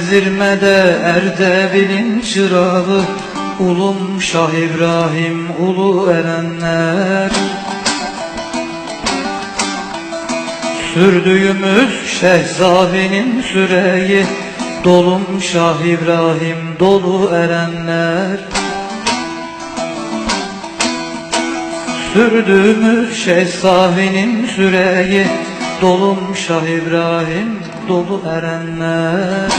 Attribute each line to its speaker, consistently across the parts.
Speaker 1: zirmede Erdebil'in çırağı Ulum Şah İbrahim ulu erenler. Sürdüğümüz Şehzade'nin süreyi Dolum Şah İbrahim dolu erenler. Sürdüğümüz Şehzade'nin süreyi Dolum Şah İbrahim dolu erenler.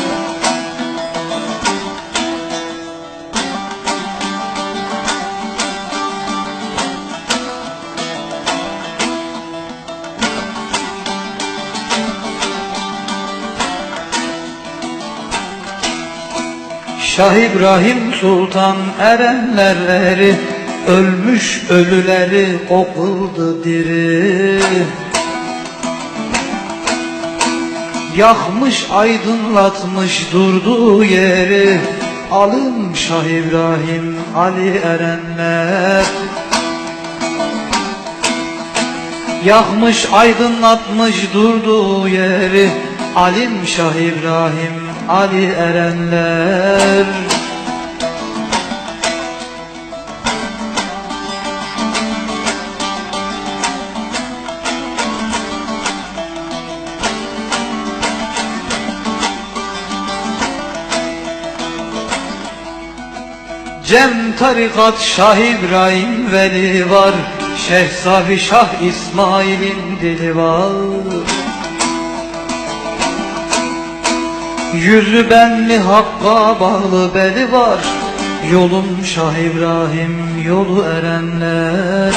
Speaker 1: Şah İbrahim Sultan erenler eri Ölmüş ölüleri o kıldı diri Yakmış aydınlatmış durduğu yeri. Alım Şah İbrahim Ali erenler. Yakmış aydınlatmış durduğu yeri. Alim Şah İbrahim Ali erenler Cem tarikat Şah İbrahim Veli var Şehzavi Şah İsmail'in dili var. Yüzü benli hakka bağlı beli var Yolum Şah İbrahim yolu erenler.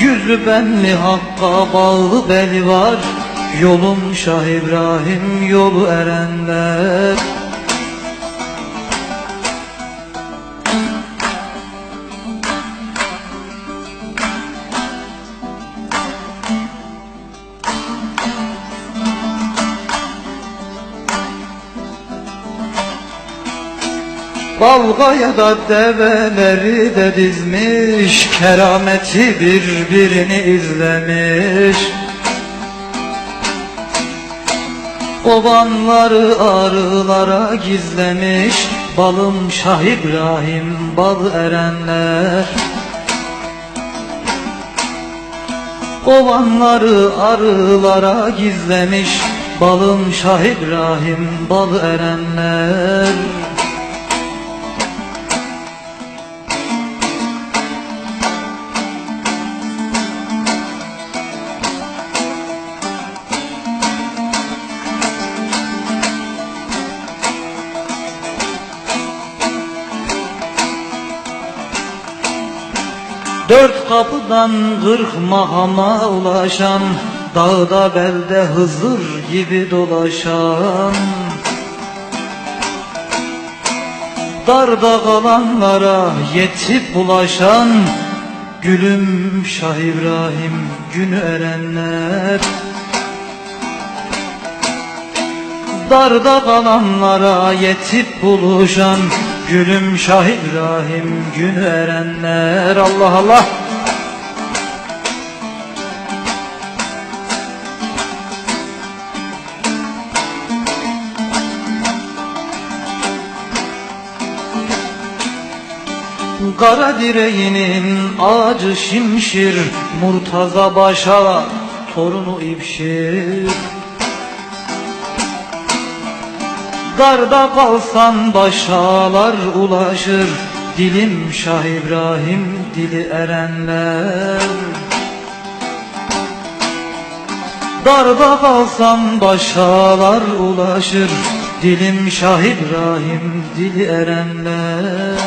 Speaker 1: Yüzü benli hakka bağlı beli var Yolum Şah İbrahim yolu erenler Balgaya da develeri de dizmiş Kerameti birbirini izlemiş. Kovanları arılara gizlemiş Balım Şah İbrahim bal erenler. Kovanları arılara gizlemiş Balım Şah İbrahim bal erenler Dört kapıdan kırk mahama ulaşan Dağda belde Hızır gibi dolaşan. Darda kalanlara yetip ulaşan Gülüm Şah İbrahim günü erenler. Darda kalanlara yetip buluşan Gülüm Şah İbrahim günü erenler Allah Allah. Kara direğinin ağacı şimşir Murtaza başa torunu İbşir Darda kalsan başalar ulaşır. Dilim Şah İbrahim dili erenler. Darda kalsan başalar ulaşır. Dilim Şah İbrahim dili erenler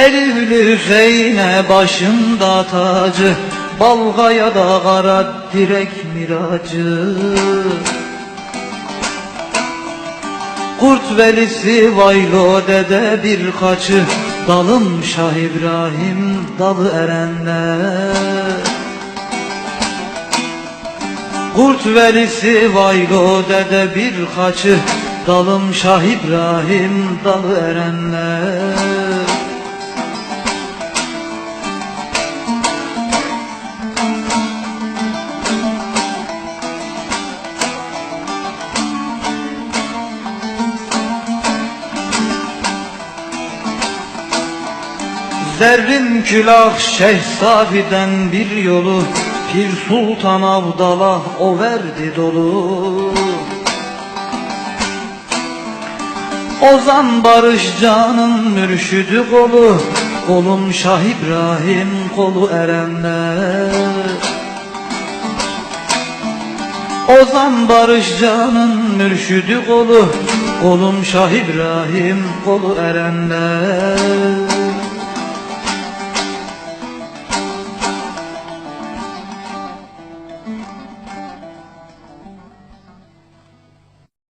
Speaker 1: Elifli Hüseyin'e başında tacı Balgaya da kara direk miracı. Kurt velisi Vaylo dede birkaçı Dalım Şah İbrahim dalı erenler. Kurt velisi vaylo dede bir kaçı Dalım Şah İbrahim dalı erenler Zerrin külah Şeyh Safi'den bir yolu Pir Sultan Abdallah o verdi dolu. Ozan Barış Can'ın mürşüdü kolu Kolum Şah İbrahim kolu erenler. Ozan Barış Can'ın mürşüdü kolu Kolum Şah İbrahim kolu erenler